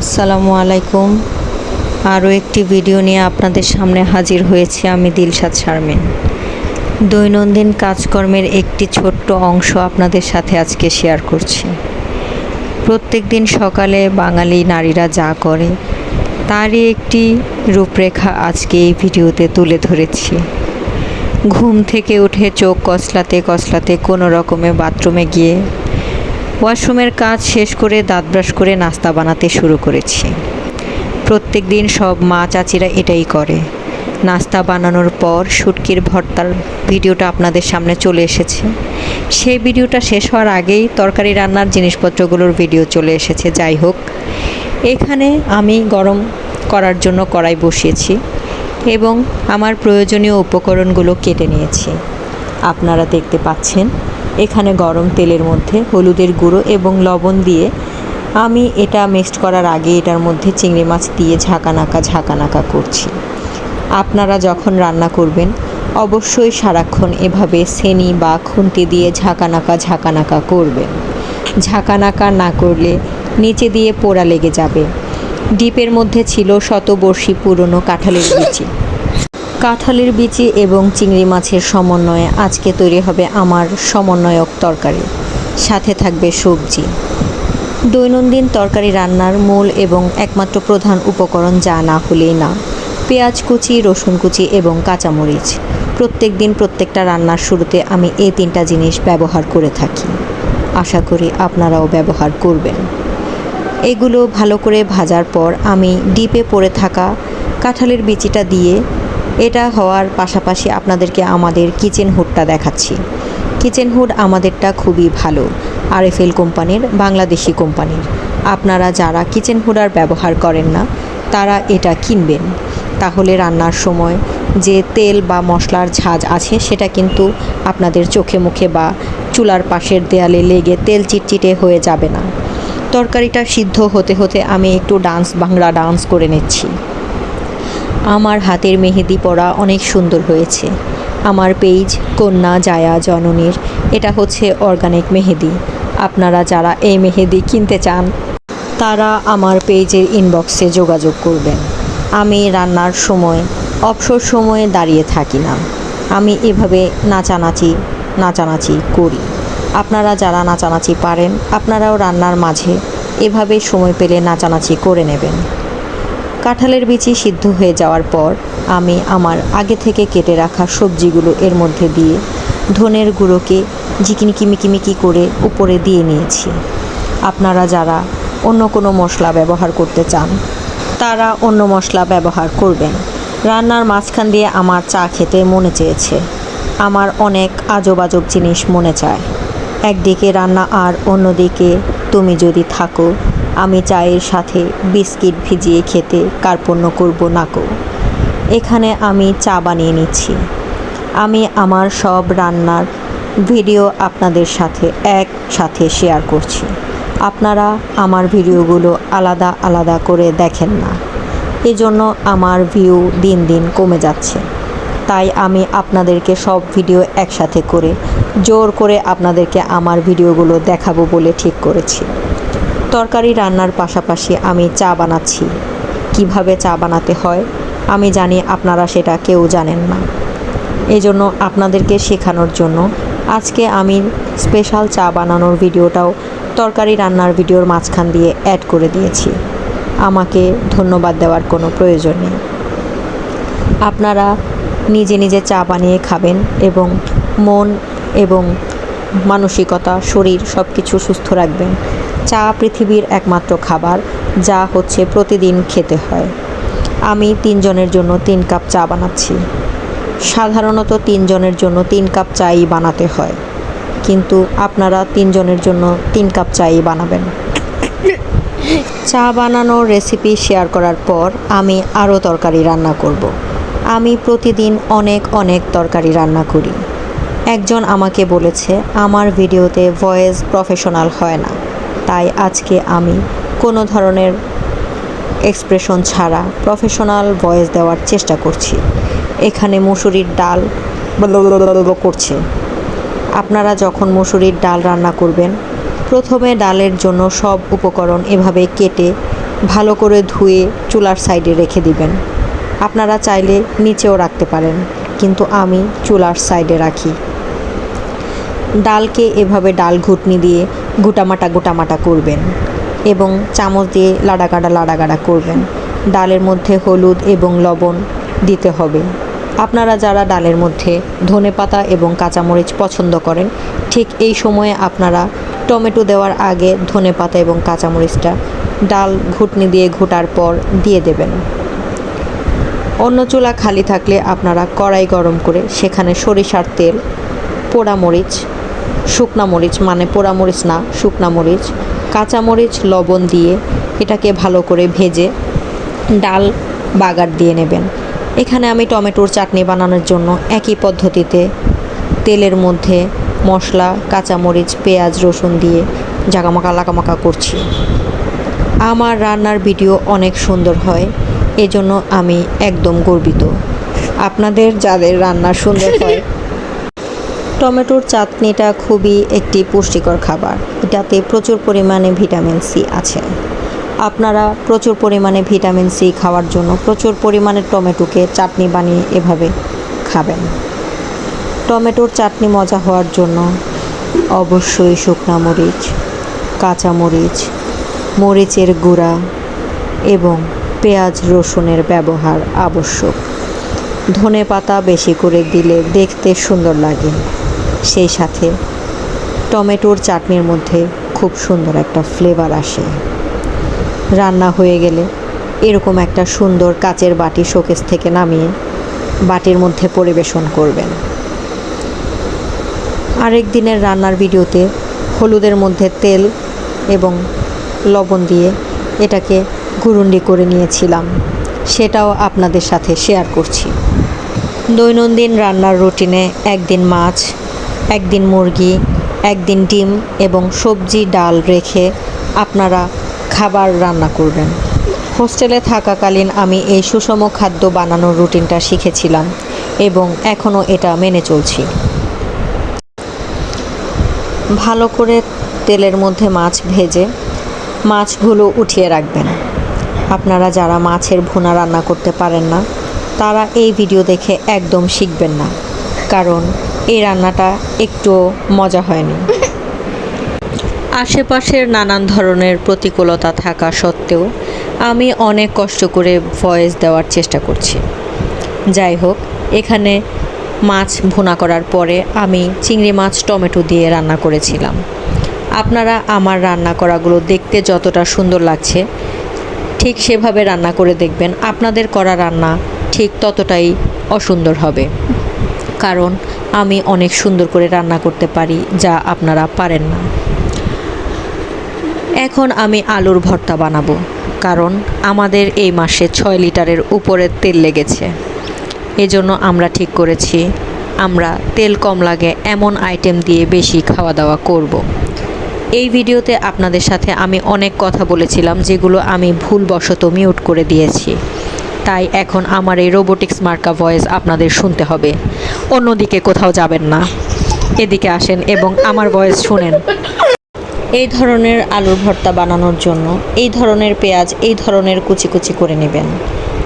আসসালামু আলাইকুম। আরও একটি ভিডিও নিয়ে আপনাদের সামনে হাজির হয়েছি আমি দিলশাদ শারমিন। দৈনন্দিন কাজকর্মের একটি ছোট্ট অংশ আপনাদের সাথে আজকে শেয়ার করছি। প্রত্যেক দিন সকালে বাঙালি নারীরা যা করে, তারই একটি রূপরেখা আজকে এই ভিডিওতে তুলে ধরেছি। ঘুম থেকে উঠে চোখ কসলাতে কসলাতে কোনো রকমে বাথরুমে গিয়ে ওয়াশরুমের কাজ শেষ করে দাঁত ব্রাশ করে নাস্তা বানাতে শুরু করেছি। প্রত্যেক দিন সব মা চাচিরা এটাই করে। নাস্তা বানানোর পর শুটকির ভর্তার ভিডিওটা আপনাদের সামনে চলে এসেছে। সেই ভিডিওটা শেষ হওয়ার আগেই তরকারি রান্নার জিনিসপত্রগুলোর ভিডিও চলে এসেছে। যাই হোক, এখানে আমি গরম করার জন্য কড়াই বসিয়েছি এবং আমার প্রয়োজনীয় উপকরণগুলো কেটে নিয়েছি। আপনারা দেখতে পাচ্ছেন। এখানে গরম তেলের মধ্যে হলুদের গুঁড়ো এবং লবণ দিয়ে আমি এটা মিক্সড করার আগে এটার মধ্যে চিংড়ি মাছ দিয়ে ঝাঁকানাকা ঝাঁকানাকা করছি। আপনারা যখন রান্না করবেন, অবশ্যই সারাক্ষণ এভাবে সেনি বা খুন্তি দিয়ে ঝাঁকানাকা ঝাঁকানাকা করবেন। ঝাঁকানাকা না করলে নিচে দিয়ে পোড়া লেগে যাবে। ডিপের মধ্যে ছিল শতবর্ষী পুরনো কাঁঠালের বিচি কাঁঠালের বিচি এবং চিংড়ি মাছের সমন্বয়ে আজকে তৈরি হবে আমার সমন্বয়ক তরকারি। সাথে থাকবে সবজি। দৈনন্দিন তরকারি রান্নার মূল এবং একমাত্র প্রধান উপকরণ যা না হলেই না, পেঁয়াজ কুচি, রসুন কুচি এবং কাঁচামরিচ। প্রত্যেক দিন প্রত্যেকটা রান্নার শুরুতে আমি এই তিনটা জিনিস ব্যবহার করে থাকি। আশা করি আপনারাও ব্যবহার করবেন। এগুলো ভালো করে ভাজার পর আমি ডিপে পড়ে থাকা কাঁঠালের বিচিটা দিয়ে এটা হওয়ার পাশাপাশি আপনাদেরকে আমাদের কিচেন হুডটা দেখাচ্ছি। কিচেন হুড আমাদেরটা খুবই ভালো, আরএফএল কোম্পানির, বাংলাদেশি কোম্পানির। আপনারা যারা কিচেন হুড আর ব্যবহার করেন না, তারা এটা কিনবেন। তাহলে রান্নার সময় যে তেল বা মশলার ঝাঁজ আছে, সেটা কিন্তু আপনাদের চোখে মুখে বা চুলার পাশের দেয়ালে লেগে তেল চিটচিটে হয়ে যাবে না। তরকারিটা সিদ্ধ হতে হতে আমি একটু ডান্স, বাংলা ডান্স করে নিচ্ছি। আমার হাতের মেহেদি পরা অনেক সুন্দর হয়েছে। আমার পেজ কন্যা, জায়া, জননীর, এটা হচ্ছে অর্গানিক মেহেদি। আপনারা যারা এই মেহেদি কিনতে চান, তারা আমার পেজের ইনবক্সে যোগাযোগ করবেন। আমি রান্নার সময়, অবসর সময়ে দাঁড়িয়ে থাকি না। আমি এভাবে নাচানাচি নাচানাচি করি। আপনারা যারা নাচানাচি পারেন, আপনারাও রান্নার মাঝে এভাবে সময় পেলে নাচানাচি করে নেবেন। কাঁঠালের বিচি সিদ্ধ হয়ে যাওয়ার পর আমি আমার আগে থেকে কেটে রাখা সবজিগুলো এর মধ্যে দিয়ে ধনের গুঁড়োকে ঝিকিমিকি মিকিমিকি করে উপরে দিয়ে নিয়েছি। আপনারা যারা অন্য কোনো মশলা ব্যবহার করতে চান, তারা অন্য মশলা ব্যবহার করবেন। রান্নার মাঝখান দিয়ে আমার চা খেতে মনে চেয়েছে। আমার অনেক আজব আজব জিনিস মনে চায়। একদিকে রান্না আর অন্যদিকে তুমি যদি থাকো আমি চায়ের সাথে বিস্কিট ভিজিয়ে খেতে কার্পণ্য করব নাকো এখানে আমি চা বানিয়ে নিচ্ছি। আমি আমার সব রান্নার ভিডিও আপনাদের সাথে একসাথে শেয়ার করছি। আপনারা আমার ভিডিওগুলো আলাদা আলাদা করে দেখেন না। এজন্য আমার ভিউ দিন দিন কমে যাচ্ছে। তাই আমি আপনাদেরকে সব ভিডিও একসাথে করে, জোর করে আপনাদেরকে আমার ভিডিওগুলো দেখাবো বলে ঠিক করেছি। তরকারি রান্নার পাশাপাশি আমি চা বানাচ্ছি। কীভাবে চা বানাতে হয়, আমি জানি আপনারা সেটা কেউ জানেন না। এই জন্য আপনাদেরকে শেখানোর জন্য আজকে আমি স্পেশাল চা বানানোর ভিডিওটাও তরকারি রান্নার ভিডিওর মাঝখান দিয়ে অ্যাড করে দিয়েছি। আমাকে ধন্যবাদ দেওয়ার কোনো প্রয়োজন নেই। আপনারা নিজে নিজে চা বানিয়ে খাবেন এবং মন এবং মানসিকতা, শরীর সব কিছু সুস্থ রাখবেন। চা পৃথিবীর একমাত্র খাবার, যা হচ্ছে প্রতিদিন খেতে হয়। আমি তিনজনের জন্য তিন কাপ চা বানাচ্ছি। সাধারণত তিনজনের জন্য তিন কাপ চাই বানাতে হয়। কিন্তু আপনারা তিনজনের জন্য তিন কাপ চাই বানাবেন। চা বানানোর রেসিপি শেয়ার করার পর আমি আরও তরকারি রান্না করব। আমি প্রতিদিন অনেক অনেক তরকারি রান্না করি। একজন আমাকে বলেছে, আমার ভিডিওতে ভয়েস প্রফেশনাল হয় না। তাই আজকে আমি কোনো ধরনের এক্সপ্রেশন ছাড়া প্রফেশনাল ভয়েস দেওয়ার চেষ্টা করছি। এখানে মুসুরির ডাল করছে। আপনারা যখন মুসুরির ডাল রান্না করবেন, প্রথমে ডালের জন্য সব উপকরণ এভাবে কেটে ভালো করে ধুয়ে চুলার সাইডে রেখে দিবেন। আপনারা চাইলে নিচেও রাখতে পারেন, কিন্তু আমি চুলার সাইডে রাখি। ডালকে এভাবে ডাল ঘুটনি দিয়ে গুটামাটা গুটামাটা করবেন এবং চামচ দিয়ে লাডাগাডা লাডাগাডা করবেন। ডালের মধ্যে হলুদ এবং লবণ দিতে হবে। আপনারা যারা ডালের মধ্যে ধনেপাতা এবং কাঁচামরিচ পছন্দ করেন, ঠিক এই সময়ে আপনারা টমেটো দেওয়ার আগে ধনেপাতা এবং কাঁচামরিচটা ডাল ঘুটনি দিয়ে ঘুটার পর দিয়ে দেবেন। অন্য চুলা খালি থাকলে আপনারা কড়াই গরম করে সেখানে সরিষার তেল, পোড়ামরিচ শুকনা মরিচ মানে পোড়ামরিচ না, শুকনা মরিচ। কাঁচামরিচ লবণ দিয়ে এটাকে ভালো করে ভেজে ডাল বাগার দিয়ে নেবেন। এখানে আমি টমেটোর চাটনি বানানোর জন্য একই পদ্ধতিতে তেলের মধ্যে মশলা কাঁচামরিচ পেঁয়াজ, রসুন দিয়ে জাগামাকা, লাগামাকা করছি। আমার রান্নার ভিডিও অনেক সুন্দর হয়, এজন্য আমি একদম গর্বিত। আপনাদের যাদের রান্না সুন্দর হয় টমেটোর চাটনিটা খুবই একটি পুষ্টিকর খাবার। এটাতে প্রচুর পরিমাণে ভিটামিন সি আছে। আপনারা প্রচুর পরিমাণে ভিটামিন সি খাওয়ার জন্য প্রচুর পরিমাণে টমেটোকে চাটনি বানিয়ে এভাবে খাবেন। টমেটোর চাটনি মজা হওয়ার জন্য অবশ্যই শুকনা মরিচ কাঁচামরিচ মরিচের গুঁড়া এবং পেঁয়াজ রসুনের ব্যবহার আবশ্যক। ধনে পাতা বেশি করে দিলে দেখতে সুন্দর লাগে। সেই সাথে টমেটোর চাটনির মধ্যে খুব সুন্দর একটা ফ্লেভার আসে। রান্না হয়ে গেলে এরকম একটা সুন্দর কাচের বাটি শোকেস থেকে নামিয়ে বাটির মধ্যে পরিবেশন করবেন। আরেক দিনের রান্নার ভিডিওতে হলুদের মধ্যে তেল এবং লবণ দিয়ে এটাকে গুরুন্ডি করে নিয়েছিলাম। সেটাও আপনাদের সাথে শেয়ার করছি। দৈনন্দিন রান্নার রুটিনে একদিন মাছ একদিন মুরগি, একদিন ডিম এবং সবজি ডাল রেখে আপনারা খাবার রান্না করবেন। হোস্টেলে থাকাকালীন আমি এই সুষম খাদ্য বানানোর রুটিনটা শিখেছিলাম এবং এখনও এটা মেনে চলছি। ভালো করে তেলের মধ্যে মাছ ভেজে মাছগুলো উঠিয়ে রাখবেন। আপনারা যারা মাছের ভুনা রান্না করতে পারেন না, তারা এই ভিডিও দেখে একদম শিখবেন না। কারণ এই রান্নাটা একটু মজা হয়নি। আশেপাশের নানান ধরনের প্রতিকূলতা থাকা সত্ত্বেও আমি অনেক কষ্ট করে ভয়েস দেওয়ার চেষ্টা করছি। যাই হোক, এখানে মাছ ভুনা করার পরে আমি চিংড়ি মাছ, টমেটো দিয়ে রান্না করেছিলাম। আপনারা আমার রান্না করাগুলো দেখতে যতটা সুন্দর লাগছে, ঠিক সেভাবে রান্না করে দেখবেন। আপনাদের করা রান্না ঠিক ততটাই অসুন্দর হবে। কারণ আমি অনেক সুন্দর করে রান্না করতে পারি, যা আপনারা পারেন না। এখন আমি আলুর ভর্তা বানাবো, কারণ আমাদের এই মাসে ছয় লিটারের উপরে তেল লেগেছে। এজন্য আমরা ঠিক করেছি, আমরা তেল কম লাগে এমন আইটেম দিয়ে বেশি খাওয়া দাওয়া করব। এই ভিডিওতে আপনাদের সাথে আমি অনেক কথা বলেছিলাম, যেগুলো আমি ভুলবশত মিউট করে দিয়েছি। তাই এখন আমার এই রোবোটিক্স মার্কা ভয়েস আপনাদের শুনতে হবে। অন্যদিকে কোথাও যাবেন না। এদিকে আসেন এবং আমার ভয়েস শুনেন। এই ধরনের আলুর ভর্তা বানানোর জন্য এই ধরনের পেঁয়াজ, এই ধরনের কুচি কুচি করে নেবেন।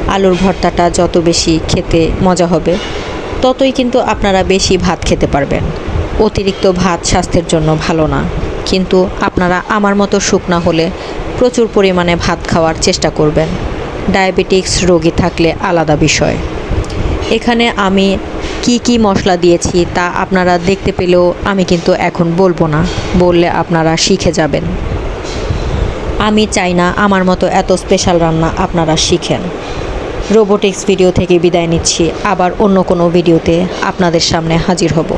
আলুর ভর্তাটা যত বেশি খেতে মজা হবে, ততই কিন্তু আপনারা বেশি ভাত খেতে পারবেন। অতিরিক্ত ভাত স্বাস্থ্যের জন্য ভালো না। কিন্তু আপনারা আমার মতো শুকনা হলে প্রচুর পরিমাণে ভাত খাওয়ার চেষ্টা করবেন। ডায়াবেটিক্স রোগী থাকলে আলাদা বিষয়। এখানে আমি কি কি মশলা দিয়েছি তা আপনারা দেখতে পেলেও আমি কিন্তু এখন বলব না। বললে আপনারা শিখে যাবেন। আমি চাই না আমার মতো এত স্পেশাল রান্না আপনারা শিখেন। রোবোটিক্স ভিডিও থেকে বিদায় নিচ্ছি। আবার অন্য কোনো ভিডিওতে আপনাদের সামনে হাজির হব।